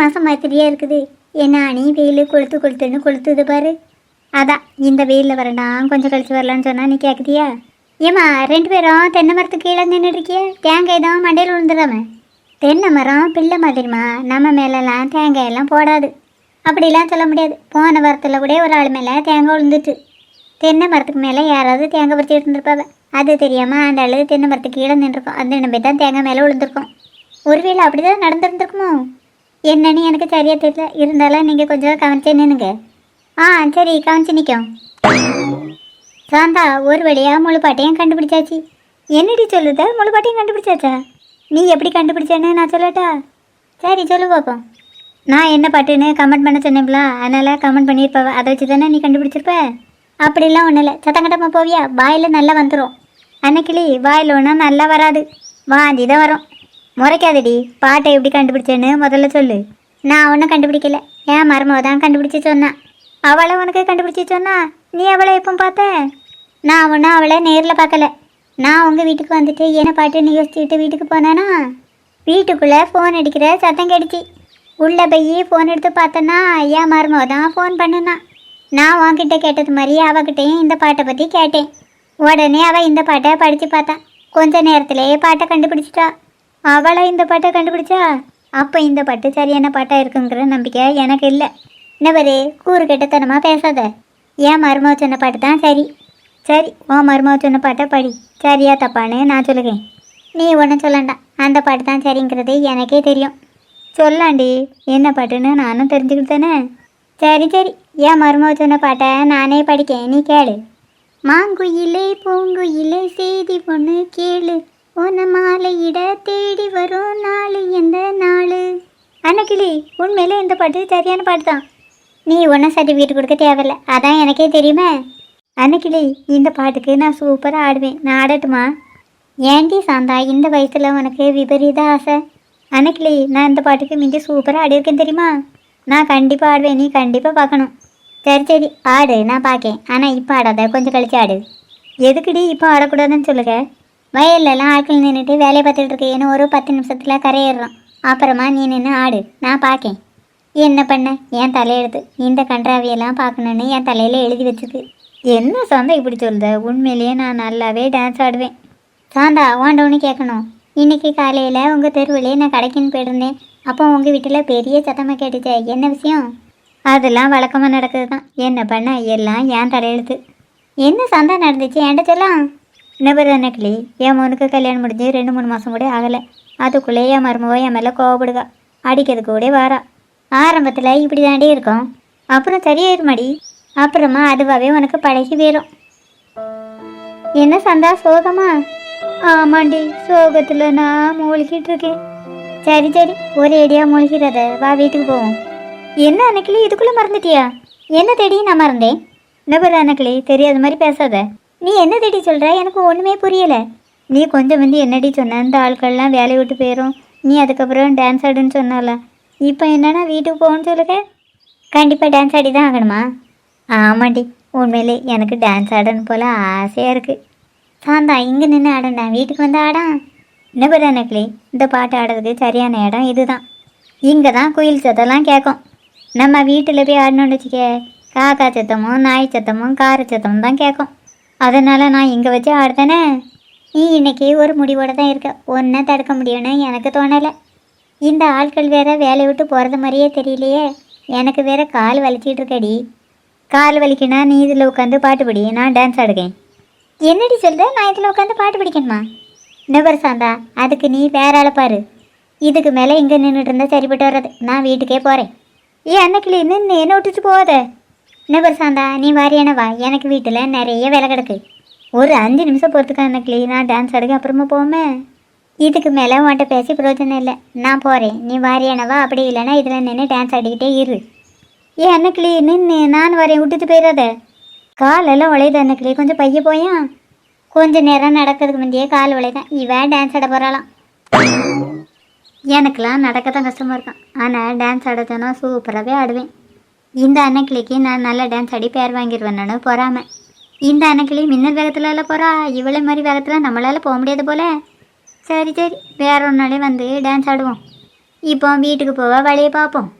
மாதம் மாதிரியே இருக்குது. என்ன அணி வெயில் கொளுத்து கொளுத்துன்னு கொளுத்துது பாரு. அதான் இந்த வெயிலில் வரண்டாம் கொஞ்சம் கழிச்சு வரலான்னு சொன்னால் நீ கேட்குதியா ஏம்மா ரெண்டு பேரும் தென்னை மரத்துக்கு கீழே நின்றுட்டு இருக்கிய? தேங்காய் தான் மண்டையில் விழுந்துடாம தென்னை மரம் பிள்ளை மாதிரிமா நம்ம மேலெல்லாம் தேங்காய் எல்லாம் போடாது. அப்படிலாம் சொல்ல முடியாது. போன வாரத்தில் கூட ஒரு ஆள் மேலே தேங்காய் விழுந்துட்டு. தென்னை மரத்துக்கு மேலே யாராவது தேங்காய் பறிச்சு இருந்திருப்பாங்க அது தெரியாமல் அந்த ஆள் தென்னை மரத்துக்கு கீழே நின்றுருக்கோம் அந்த நம்பி தான் தேங்காய் மேலே விழுந்திருக்கோம். ஒருவேளை அப்படிதான் நடந்துருந்துருக்குமோ? என்னன்னு எனக்கு சரியா தெரியல. இருந்தாலும் நீங்கள் கொஞ்சம் கவனிச்சு நின்னுங்க ஆ சரி கவனிச்சு நிற்கும் சாந்தா ஒரு வழியாக முழுப்பாட்டையும் கண்டுபிடிச்சாச்சு. என்னடி சொல்லுத? முழுப்பாட்டையும் கண்டுபிடிச்சாச்சா? நீ எப்படி கண்டுபிடிச்சேன்னு நான் சொல்லட்டா? சரி சொல்லு பார்ப்போம் நான் என்ன பாட்டுன்னு கமெண்ட் பண்ண சொன்னேன்ல அதனால் கமெண்ட் பண்ணியிருப்ப அதை வச்சு தானே நீ கண்டுபிடிச்சிருப்ப? அப்படிலாம் ஒன்றும் இல்லை சத்தங்கட்டமாக போவியா? வாயில் நல்லா வந்துடும் அன்னைக்கிளி வாயில் ஒன்றும் நல்லா வராது. வாந்தி தான் வரும். முறைக்காதடி. பாட்டை எப்படி கண்டுபிடிச்சேன்னு முதல்ல சொல்லு. நான் ஒன்றும் கண்டுபிடிக்கல. ஏன் மருமவ தான் கண்டுபிடிச்சி சொன்னான் அவளை உனக்கு கண்டுபிடிச்சி சொன்னா நீ அவளை எப்போ பார்த்த? நான் ஒன்றும் அவளை நேரில் பார்க்கல. நான் உங்கள் வீட்டுக்கு வந்துட்டு என்ன பாட்டுன்னு யோசிச்சுட்டு வீட்டுக்கு போனேன்னா வீட்டுக்குள்ளே ஃபோன் அடிக்கிற சத்தம் கேட்டுச்சு. உள்ளே போய் ஃபோன் எடுத்து பார்த்தேன்னா ஐயா மருமவ தான் ஃபோன் பண்ணுனா. நான் உன்கிட்ட கேட்டது மாதிரி அவகிட்டையும் இந்த பாட்டை பற்றி கேட்டேன். உடனே அவள் இந்த பாட்டை படித்து பார்த்தா. கொஞ்ச நேரத்திலேயே பாட்டை கண்டுபிடிச்சிட்டா. அவளை இந்த பாட்டை கண்டுபிடிச்சா? அப்போ இந்த பாட்டு சரியான பாட்டாக இருக்குங்கிற நம்பிக்கை எனக்கு இல்லை. இன்னவரு கூறு கெட்டத்தனமாக பேசாத. ஏன் மருமக சொன்ன பாட்டு தான் சரி. சரி உன் மருமக சொன்ன பாட்டை படி. சரியா தப்பான்னு நான் சொல்லுகிறேன். நீ ஒன்றும் சொல்லண்டா. அந்த பாட்டு தான் சரிங்கிறது எனக்கே தெரியும். சொல்லாண்டி என்ன பாட்டுன்னு நானும் தெரிஞ்சுக்கிட்டு தானே சரி சரி. ஏன் மருமக சொன்ன பாட்டை நானே படிக்கேன். நீ கேளு. மாங்குயிலே பூங்குயிலே செய்தி பொண்ணு கேளு. உன மாலையிட தேடி வரும் நாள் எந்த நாள்? அன்னக்கிளி உண்மையிலே இந்த பாட்டு சரியான பாட்டு தான் நீ ஒன்றும் சர்டிஃபிகேட் கொடுக்க தேவையில்ல. அதான் எனக்கே தெரியுமே. அன்னக்கிளி இந்த பாட்டுக்கு நான் சூப்பராக ஆடுவேன். நான் ஆடட்டுமா? ஏன்டி சாந்தா இந்த வயசில் உனக்கு விபரீத ஆசை? அன்னக்கிளி நான் இந்த பாட்டுக்கு மிஞ்சி சூப்பராக ஆடியிருக்கேன் தெரியுமா? நான் கண்டிப்பாக ஆடுவேன். நீ கண்டிப்பாக பார்க்கணும். சரி சரி. ஆடு நான் பார்க்கேன். ஆனால் இப்போ ஆடாத. கொஞ்சம் கழிச்சு ஆடு. எதுக்குடி இப்போ ஆடக்கூடாதுன்னு சொல்லுங்கள் வயல்லலாம் ஆட்கள் நின்றுட்டு வேலையை பார்த்துட்டு இருக்கேன்னு ஒரு பத்து நிமிஷத்தில் கரையிடுறோம் அப்புறமா நீ நின்று ஆடு நான் பார்க்கேன். என்ன பண்ண? என் தலையெழுத்து. இந்த கன்றாவியெல்லாம் பார்க்கணுன்னு என் தலையில் எழுதி வச்சுக்கு என்ன சாந்தா இப்படி சொல்லுத உண்மையிலேயே நான் நல்லாவே டான்ஸ் ஆடுவேன். சாந்தா ஓண்டவனு கேட்கணும். இன்னைக்கு காலையில் உங்கள் தெருவிலே நான் கடைக்குன்னு போயிருந்தேன். அப்போ உங்கள் வீட்டில் பெரிய சத்தமாக கேட்டுச்சே என்ன விஷயம்? அதெல்லாம் வழக்கமாக நடக்குது தான் என்ன பண்ண? எல்லாம் ஏன் தலையெழுத்து. என்ன சந்தா நடந்துச்சு? என்கிட்ட சொல்லலாம் நபர் கிளி என் மனுக்கு கல்யாணம் முடிஞ்சு ரெண்டு மூணு மாதம் கூட ஆகலை. அதுக்குள்ளே என் மருமவோ என் மேலே கோவப்படுகா. அடிக்கிறதுக்கு கூட வாரா. ஆரம்பத்தில் இப்படி தாண்டி இருக்கும். அப்புறம் சரியாயிருமாடி? அப்புறமா அதுவாகவே உனக்கு பழகி போயிடும் என்ன சந்தா சோகமா? ஆமாண்டி சோகத்தில் நான் மூழ்கிட்டு இருக்கேன். சரி சரி ஒரே அடியாக மூழ்கிறத வா வீட்டுக்கு போவோம். என்ன அன்னைக்கிளி இதுக்குள்ளே மறந்துட்டியா? என்ன தேடி நான் மறந்தேன்? நபர் அன்னைக்கிளி தெரியாத மாதிரி பேசாத. நீ என்ன தேடி சொல்கிற எனக்கு ஒன்றுமே புரியலை. நீ கொஞ்சம் வந்து என்னடி சொன்ன? இந்த ஆட்கள்லாம் வேலையை விட்டு போயிடும் நீ அதுக்கப்புறம் டான்ஸ் ஆடுன்னு சொன்னால. இப்போ என்னன்னா வீட்டுக்கு போகணும்னு சொல்லுங்க கண்டிப்பாக டான்ஸ் ஆடி தான் ஆகணுமா? ஆமாண்டி. உண்மையிலே எனக்கு டான்ஸ் ஆடணும் போல் ஆசையாக இருக்குது சாந்தா இங்கே நின்று ஆடண்டா வீட்டுக்கு வந்து ஆடா. என்ன நபர் அன்னைக்கிளி இந்த பாட்டு ஆடுறதுக்கு சரியான இடம் இதுதான். இங்கே தான் குயில் சத்தம்லாம் கேட்கும் நம்ம வீட்டில் போய் ஆடணும்னு வச்சுக்க. காக்கா சத்தமும் நாய் சத்தமும் கார சத்தமும் தான் கேட்கும் அதனால் நான் இங்கே வச்சு ஆடுதானே? நீ இன்னைக்கு ஒரு முடிவோட தான் இருக்க. ஒன்றை தடுக்க முடியும்னு எனக்கு தோணலை. இந்த ஆட்கள் வேற வேலையை விட்டு போகிறது மாதிரியே தெரியலையே. எனக்கு வேற கால் வலிச்சிட்டு இருக்கடி. கால் வலிக்கினா நீ இதில் உட்காந்து பாட்டு படி நான் டான்ஸ் ஆடுவேன் என்னடி சொல்ற? நான் இதில் உட்காந்து பாட்டு படிக்கணுமா? நிபர் சாந்தா அதுக்கு நீ வேற ஆளை பாரு. இதுக்கு மேலே இங்கே நின்றுட்டு இருந்தால் சரிப்பட்டு வர்றது. நான் வீட்டுக்கே போகிறேன் ஏ அன்னைக்கிளி நின்று என்ன விட்டுட்டு போகாத. நபர் சாந்தா நீ வாரியான வா? எனக்கு வீட்டில் நிறைய வேலை கிடக்கு. ஒரு அஞ்சு நிமிஷம் பொறுத்துக்கான அன்னைக்கிளி நான் டான்ஸ் ஆடுங்க அப்புறமா போமே இதுக்கு மேலே உன்கிட்ட பேசி பிரயோஜனம் இல்லை. நான் போகிறேன் நீ வாரியானவா அப்படி இல்லைன்னா இதில் நின்று டான்ஸ் ஆடிக்கிட்டே இரு. ஏ அன்னைக்கிளி நின்று நான் வரேன். விட்டுட்டு போயிடாத. காலெல்லாம் உழையுது அன்னைக்கிளி கொஞ்சம் பைய போயா? கொஞ்ச நேரம் நடக்கிறதுக்கு முந்தையே கால் உழைதான் இவன் டான்ஸ் ஆட போகிறாளாம் எனக்கெல்லாம் நடக்க தான் கஷ்டமாக இருக்கும் ஆனால் டான்ஸ் ஆடத்தனா சூப்பராகவே ஆடுவேன். இந்த அன்னக்கிளிக்கு நான் நல்ல டான்ஸ் ஆடி பேர் வாங்கிடுவேன் நானும் பொறாம. இந்த அன்னைக்கிளி மின்னல் வேகத்துல எல்லாம் போகிறா இவ்வளோ மாதிரி வேகத்தில் நம்மளால் போக முடியாது போல. சரி சரி. வேற ஒரு நாளே வந்து டான்ஸ் ஆடுவோம். இப்போ வீட்டுக்கு போக வழியை பார்ப்போம்.